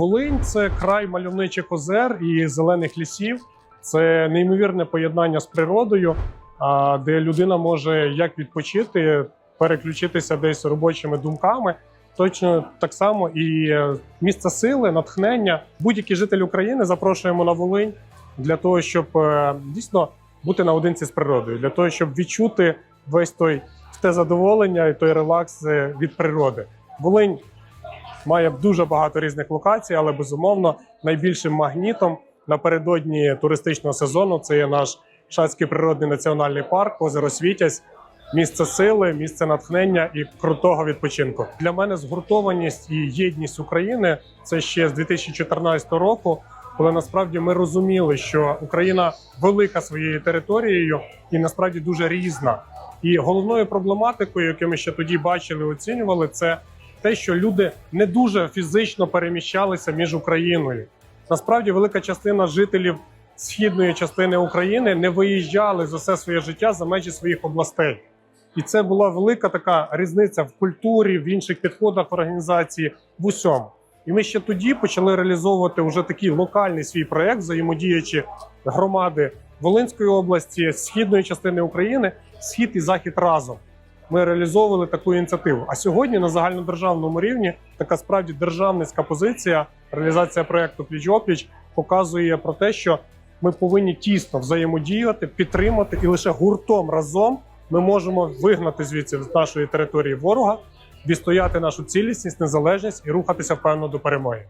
Волинь це край мальовничих озер і зелених лісів. Це неймовірне поєднання з природою, де людина може як відпочити, переключитися десь робочими думками. Точно так само і е, місце сили, натхнення. Будь-який житель України запрошуємо на Волинь для того, щоб е, дійсно бути наодинці з природою, для того, щоб відчути весь той те задоволення і той релакс е, від природи. Волинь має дуже багато різних локацій, але безумовно найбільшим магнітом напередодні туристичного сезону це є наш Шацький природний національний парк, озеро Світязь, місце сили, місце натхнення і крутого відпочинку. Для мене згуртованість і єдність України це ще з 2014 року, коли насправді ми розуміли, що Україна велика своєю територією і насправді дуже різна. І головною проблематикою, яку ми ще тоді бачили, оцінювали, це те, що люди не дуже фізично переміщалися між Україною. Насправді, велика частина жителів східної частини України не виїжджали за все своє життя за межі своїх областей. І це була велика така різниця в культурі, в інших підходах в організації в усьому. І ми ще тоді почали реалізовувати вже такий локальний свій проект, взаємодіячи громади Волинської області, східної частини України, схід і захід разом. Ми реалізовували таку ініціативу. А сьогодні на загальнодержавному рівні така справді державницька позиція, реалізація проекту пліч-опліч показує про те, що ми повинні тісно взаємодіяти, підтримати, і лише гуртом разом ми можемо вигнати звідси з нашої території ворога, відстояти нашу цілісність, незалежність і рухатися впевнено до перемоги.